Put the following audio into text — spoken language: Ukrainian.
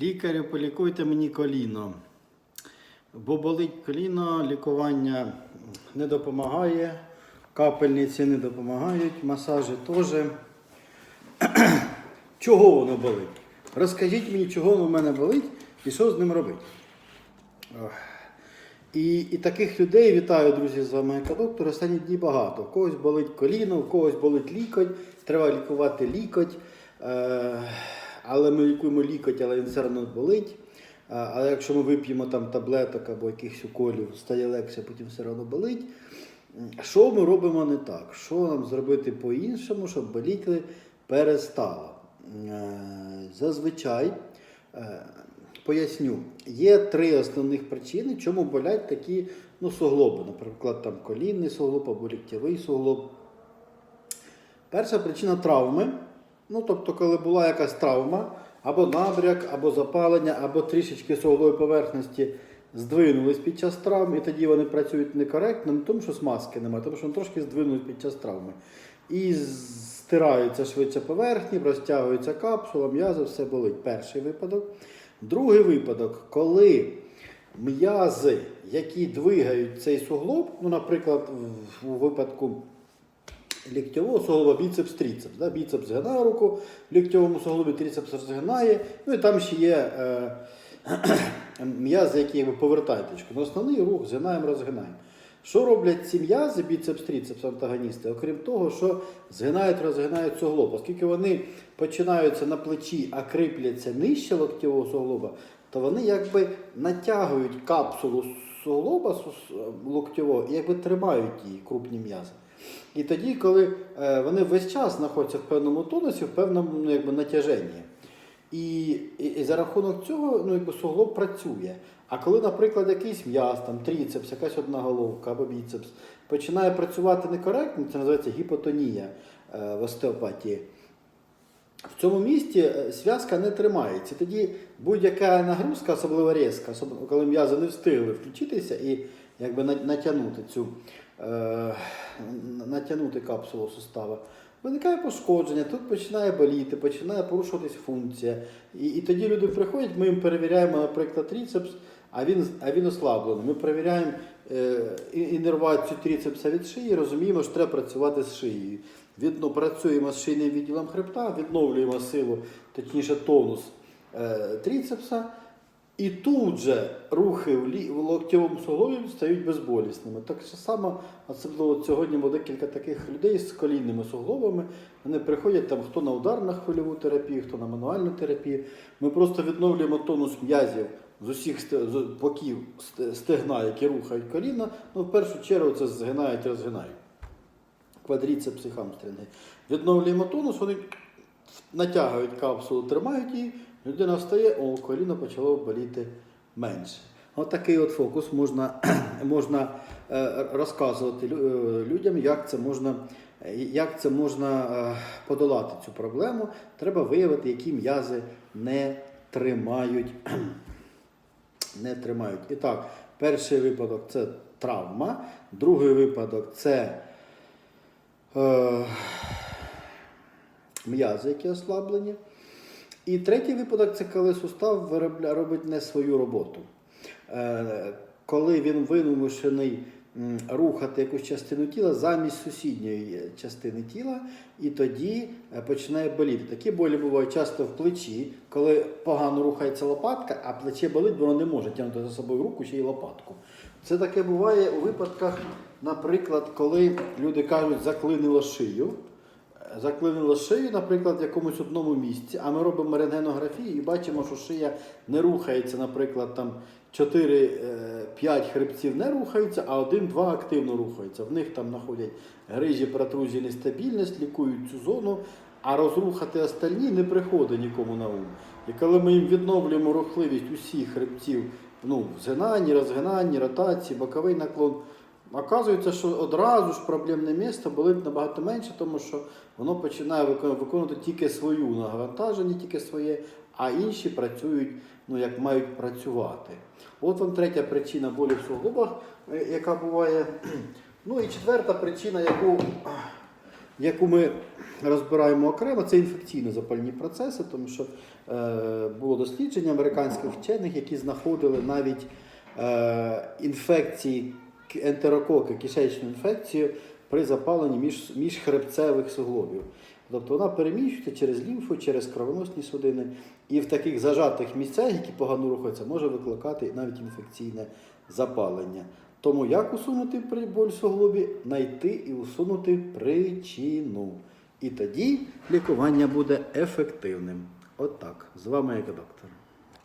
Лікарю, полікуйте мені коліно. Бо болить коліно, лікування не допомагає, капельниці не допомагають, масажі теж. Чого воно болить? Розкажіть мені, чого воно в мене болить і що з ним робити. І, і таких людей вітаю, друзі, з вами доктор. Останні дні багато. У когось болить коліно, у когось болить лікоть, треба лікувати лікоть. Е, але ми лікуємо лікоть, але він все одно болить. Але якщо ми вип'ємо там таблеток або якихось уколів, стає легше, потім все одно болить. Що ми робимо не так? Що нам зробити по-іншому, щоб боліти перестало? Е, Зазвичай. е, Поясню, є три основних причини, чому болять такі ну, суглоби. Наприклад, там колінний суглоб або ліктєвий суглоб. Перша причина травми. Ну, тобто, коли була якась травма, або набряк, або запалення, або трішечки суглової поверхності здвинулись під час травм, і тоді вони працюють некоректно, не тому, що смазки немає, тому що вони трошки здвинулись під час травми. І стираються швидше поверхні, розтягується капсула, м'язи, все болить. Перший випадок. Другий випадок, коли м'язи, які двигають цей суглоб, ну, наприклад, у випадку ліктьового суглоба біцепс тріцепс. Да? Біцепс згинає руку, в ліктьовому суглобі тріцепс розгинає. Ну і там ще є е, м'язи, які якби повертають точку. На основний рух згинаємо, розгинаємо. Що роблять ці м'язи, біцепс тріцепс антагоністи, окрім того, що згинають, розгинають суглоб, оскільки вони починаються на плечі, а кріпляться нижче локтєвого суглоба, то вони якби натягують капсулу суглоба локтєвого якби тримають її крупні м'язи. І тоді, коли е, вони весь час знаходяться в певному тонусі, в певному ну, якби, натяженні. І, і, і за рахунок цього ну, якби, суглоб працює. А коли, наприклад, якийсь м'яз, там, тріцепс, якась одна головка або біцепс, починає працювати некоректно, це називається гіпотонія е, в остеопатії. В цьому місці е, зв'язка не тримається. Тоді будь-яка нагрузка, особливо різка, особливо коли м'язи не встигли включитися і якби натягнути цю е, натягнути капсулу сустава. Виникає пошкодження, тут починає боліти, починає порушуватись функція. І, і тоді люди приходять, ми їм перевіряємо, наприклад, тріцепс, а він, а він ослаблений. Ми перевіряємо е, інервацію тріцепса від шиї, розуміємо, що треба працювати з шиєю. Відно, працюємо з шийним відділом хребта, відновлюємо силу, точніше тонус е, тріцепса. І тут же рухи в, в локтєвому суглобі стають безболісними. Так само, особливо сьогодні було декілька таких людей з колінними суглобами. Вони приходять там хто на ударну хвильову терапію, хто на мануальну терапію. Ми просто відновлюємо тонус м'язів з усіх боків стегна, які рухають коліна. Ну, в першу чергу це згинають і розгинають. Квадріцепси, хамстринги. Відновлюємо тонус, вони натягують капсулу, тримають її, людина встає, о, коліно почало боліти менше. От такий от фокус можна, можна е, розказувати е, людям, як це можна, як це можна е, подолати цю проблему. Треба виявити, які м'язи не тримають. Не тримають. І так, перший випадок це травма, другий випадок це м'язи, які ослаблені. І третій випадок це коли сустав робить не свою роботу. Е, коли він вимушений м, рухати якусь частину тіла замість сусідньої частини тіла, і тоді е, починає боліти. Такі болі бувають часто в плечі, коли погано рухається лопатка, а плече болить, бо воно не може тягнути за собою руку ще й лопатку. Це таке буває у випадках, наприклад, коли люди кажуть, заклинило шию. Заклинило шию, наприклад, в якомусь одному місці, а ми робимо рентгенографію і бачимо, що шия не рухається, наприклад, там 4-5 хребців не рухаються, а 1-2 активно рухаються. В них там знаходять грижі, протрузії, нестабільність, лікують цю зону, а розрухати остальні не приходить нікому на ум. І коли ми їм відновлюємо рухливість усіх хребців, ну, в згинанні, розгинанні, ротації, боковий наклон, Оказується, що одразу ж проблемне місце болить набагато менше, тому що воно починає виконувати тільки свою навантаження, тільки своє, а інші працюють, ну як мають працювати. От вам третя причина болі в суглобах, е, яка буває. Ну і четверта причина, яку яку ми розбираємо окремо, це інфекційно запальні процеси, тому що е, було дослідження американських вчених, які знаходили навіть е, інфекції ентерококи, кишечну інфекцію при запаленні між, міжхребцевих суглобів. Тобто вона переміщується через лімфу, через кровоносні судини, і в таких зажатих місцях, які погано рухаються, може викликати навіть інфекційне запалення. Тому як усунути боль в суглобі? Найти і усунути причину. І тоді лікування буде ефективним. От. З вами Екодоктор.